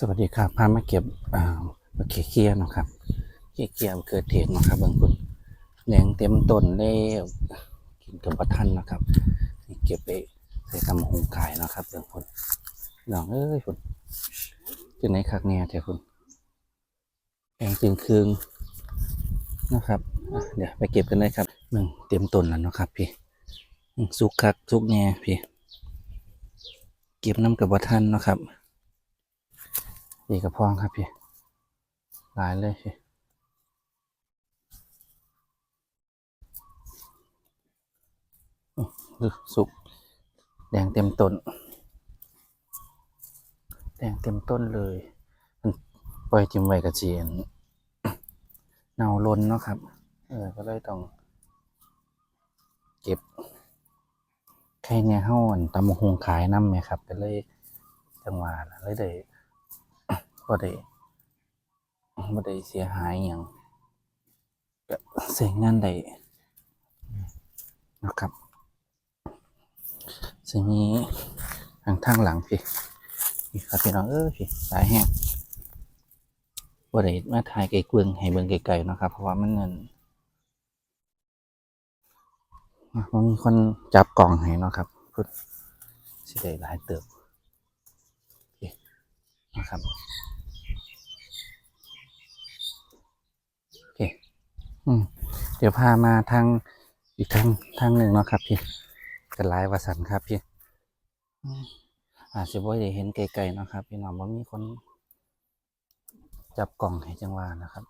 สวัสดีครับพามาเก็บอ่ามาเคียๆเนะครับเคียๆเกิดเหตุเนะครับเบางคนแหนงเต็มต้นแล้วกินกับประทันนะครับนี่เก็บไปใส่ตำหงขายนะครับเบางคนน้องเอ้ยคุณจังไหนคักเนี่ยเถอะคุณแดงจึงคืงนะครับเดี๋ยวไปเก็บกันเลยครับหนึ่งเต็มต้นแล้วนะครับพี่สุกคักสุกแง่พี่ เก็บน้ำกับประทันนะครับ อีกกระพองครับพี่หลายเลยพี่ดูสุกแดงเต็มต้น แดงเต็มต้นเลยมันปล่อยจิ้มไว้กระเจียนเนาล้นเนาะครับ เออ ก็เลยต้อง เก็บใครเนี่ยเฮ้าอันตำบักหงขายน้ำไหมครับ ก็เลยจังหวะน่ะเลยได้ บ่ได้บ่ได้เสียหายอย่างก็เสียงานได้นะครับสิ่งนี้ทางทางหลังพี่นี่ครับพี่น้องเออพี่สายแห้งบ่ได้มาถ่ายไกลเกลืองให้เบิ่งไกลๆนะครับ เพราะว่ามันนั่นมันมีคนจับกล่องให้เนาะครับพุดสิได้หลายเติบโอเคนะครับ โอเค อืมเดี๋ยวพามาทางอีกทางทางหนึ่งเนาะครับ พี่กันลายวาสันครับพี่อืมอาจจะบ่ได้เห็นไกลๆเนาะครับ พี่น้องว่ามีคน จับกล่องให้จังหวะนะครับ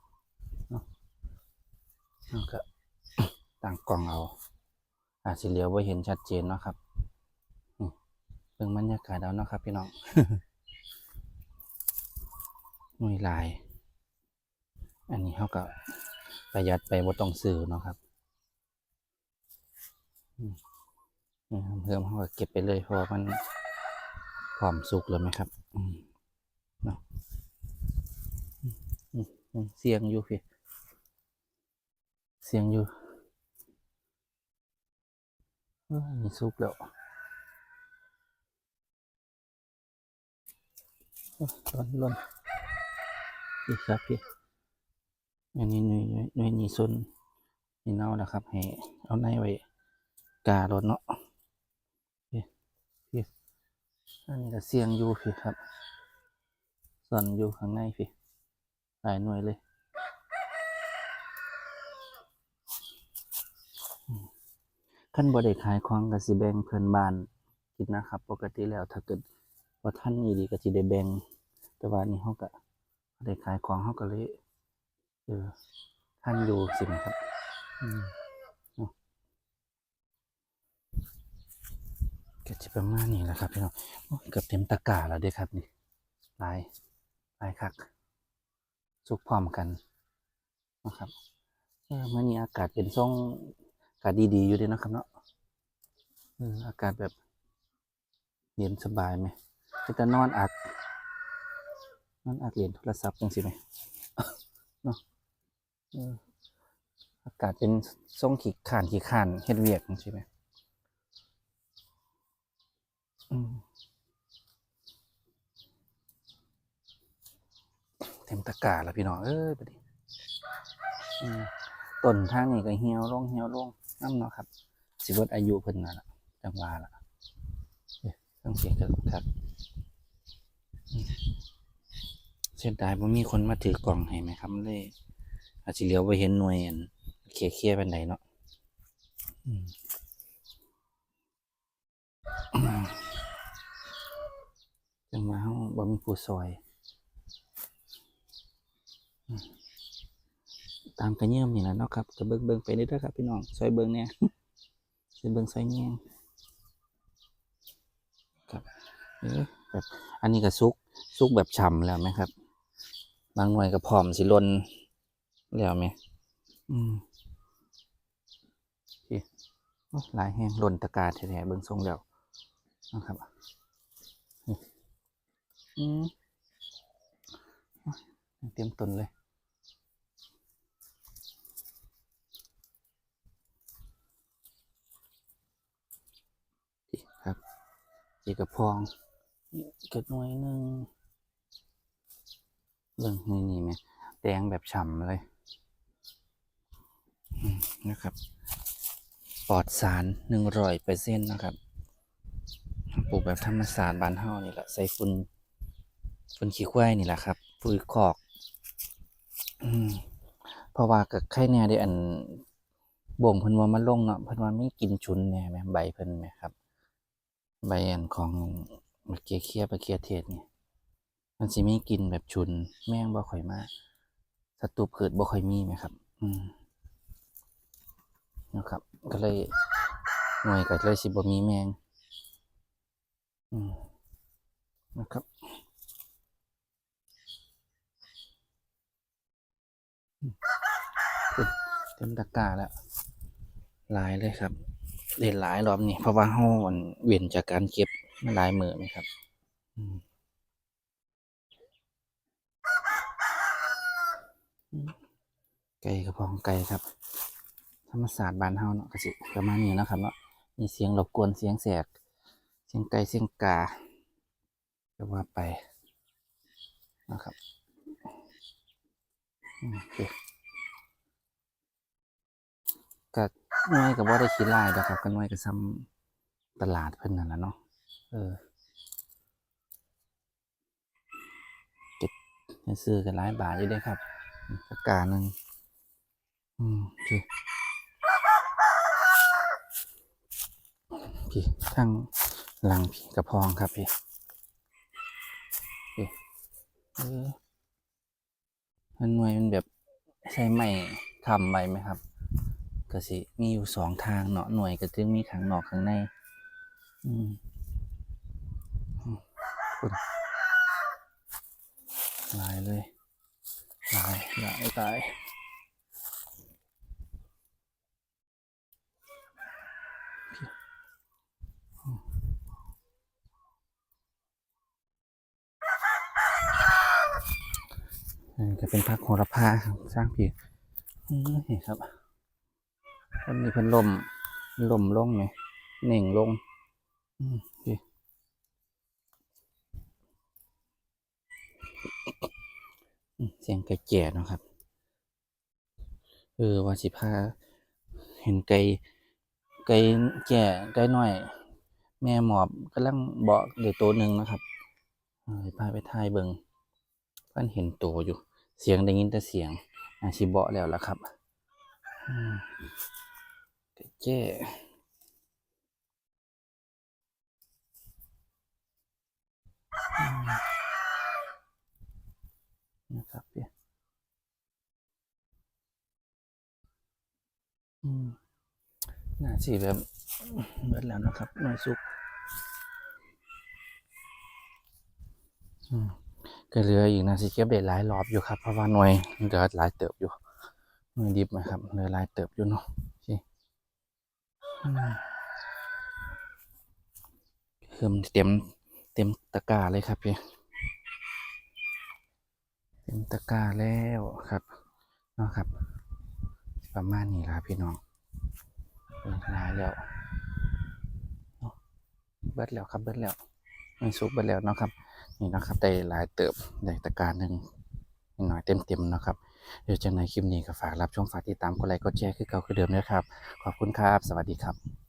เนาะแล้วก็ต่างกล่องเอาอาจจะเหลียวว่าเห็นชัดเจนเนาะครับอืมเบิ่งบรรยากาศเอาเนาะครับ พี่น้องมีลาย อันนี้เขาก็ ประหยัดไปบ่ต้องซื้อเนาะครับเพิ่มเขาก็เก็บไปเลยเพราะมันพร้อมสุกแล้วไหมครับเนาะเสียงอยู่พี่เสียงอยู่เอ้ยมีสุกแล้วร้อนร้อนพี่ครับพี่ อันนี้หน่วยหน่วยหน่วยนี้ส่วนนี่เน่านะครับให้เอาในไว้การถเนาะพี่พี่อันนี้ก็เสียงอยู่พี่ครับส่วนอยู่ข้างในพี่หลายหน่วยเลยอืมขั้นบ่ได้ขายของก็สิแบงเพื่อนบ้านกินนะครับ ปกติแล้วถ้าเกิดว่าท่านอีดีก็สิได้แบงแต่ว่านี่เฮาก็บ่ได้ขายของเฮาก็เลย เออท่านอยู่สินะครับอืมเนาะก็จะประมาณนี้แหละครับพี่น้องเกือบเต็มตะกร้าแล้วด้ครับนี่ลายลายคักสุกพร้อมกันนะครับเออเมื่อนี้อากาศเป็นช่วงอากาศดีๆอยู่เดีนะครับเนาะอออากาศแบบเย็นสบายไหมจะนอนอักนอนอักเรียนโทรศัพท์จังสิไหมเนาะ อากาศเป็นทรงขีดข่านขีดข่านเฮ็ดเวียกใช่ไหมเต็มตะกร้าแล้วพี่น้องเอ้ยไปดิต้นทางนี้ก็เหี่ยวลงเหี่ยวลงน้ำเนาะครับ สิเบิดอายุเพิ่นน่ะละจังหวาล่ะเอ้ยต้องเสียกันครับเสียดายบ่มีคนมาถือกล่องให้ไหมครับเลย อาจจะเลียวไปเห็นหน่วยอันเคลียร์เคลียร์เป็นไหนเนาะจังมาเฮาบ่มีผู้ซอย ตามกระเยี่ยมนี่แหละเนาะครับจะเบิ่งเบิ่งไปเรื่อยๆครับพี่น้องซอยเบิ่งเนี่ยซอยเบิ่งซอยแง่งครับเอ๊ะแบบอันนี้ก็ซุกซุกแบบฉ่ำแล้วไหมครับ บางหน่วยก็พร้อมสิลน แล้วไหมอืมพี่โอ้ยหลายแห้งหล่นตะกร้าแท้ๆเบิ่งทรงแล้วนะครับนี่อืมโอ้ยเตรียมต้นเลยนี่ครับอีกกระพองนี่อีกกระหน่วยหนึ่งเบิ่งนี่นี่ไหมแดงแบบฉ่ำเลยอืม นะครับ ปลอดสารหนึ่งร้อยเปอร์เซ็นต์นะครับ ปลูกแบบธรรมศาสตร์บ้านเฮานี่แหละ ใส่ฝุ่นฝุ่นขี้ควายนี่แหละครับปุ๋ยคอกอืมเพราะว่ากับไข่เนี่ยได้อันบ่งเพิ่นว่ามันลงเนาะเพิ่นว่ามีกินฉุนแน่แหมใบเพิ่นแหมครับ ใบอันของมะเขือเคียบมะเขือเทศเนี่ยมันสิมีกลิ่นแบบฉุนแมงบ่ค่อยมาศัตรูพืชบ่ค่อยมีไหมครับ อืม นะครับ ก็เลยหน่วยก็เลยสิบ่มีแมงนะครับเต็มตะกร้าแล้วหลายเลยครับ เด่นหลายรอบนี้เพราะว่าเฮามันเวียนจากการเก็บมาหลายมือไหมครับไก่กระพองไก่ครับ ธรรมศาสตร์บ้านเฮาเนาะก็สิประมาณนี้นะครับเนาะมีเสียงรบกวนเสียงแสกเสียงไก่เสียงกาก็ว่าไปนะครับโอเคก็น้อยก็บ่ได้คิดหลายดอกครับก็น้อยก็ซ้ำตลาดเพิ่นนั่นแหละเนาะเออเก็บเงินซื้อกันหลายบาทอยู่ด้ครับปากกาหนึ่งอืมพี่ พี่ทางหลังพี่กระพองครับพี่พี่เออมันหน่วยมันแบบใช้ไม้ค้ำไว้ไหมครับก็สิมีอยู่สองทางเนาะหน่วยก็จึงมีข้างนอกข้างใน อืมอืมคุณหลายเลยหลายหลายตาย นนี้ก็เป็นพักโหระพาสร้างผีอืมนี่ครับวันนี้เพิ่นลมลมลงไหมเหน่งลงอืมพี่อืมเสียงไก่แก่นะครับ เออว่าสิพาเห็นไก่ไก่แก่ไก่น้อย แม่หมอบกำลังเบาะเดี๋ยวตัวหนึ่งนะครับพาไปถ่ายเบิงเพิ่นเห็นตัวอยู่ เสียงได้ยินแต่เสียงอาชิเบาะแล้วล่ะครับเจ้อืมนะครับพี่อืมน่าสิแบบเบิดแล้วนะครับหน่อยสุก อืม ก็เหลืออีกนะสิเก็บได้หลายรอบอยู่ครับเพราะว่าหน่วยเหลือหลายเติบอยู่หน่วยดิบนะครับเหลือหลายเติบอยู่เนาะโอเคอืมเต็มเต็มตะกร้าเลยครับพี่เต็มตะกร้าแล้วครับเนาะครับ ประมาณนี้ละพี่น้องเปิดร้ายแล้วเบิดแล้วครับเบิดแล้วไม่ซุปเบิดแล้วเนาะครับ นี่นะครับได้หลายเติบได้ตะการหนึ่งนิดหน่อยเต็มเต็มๆนะครับ เดี๋ยวจังในคลิปนี้ก็ฝากรับชมฝากติดตามกดไลค์กดแชร์คือเก่าคือเดิมนะครับ ขอบคุณครับ สวัสดีครับ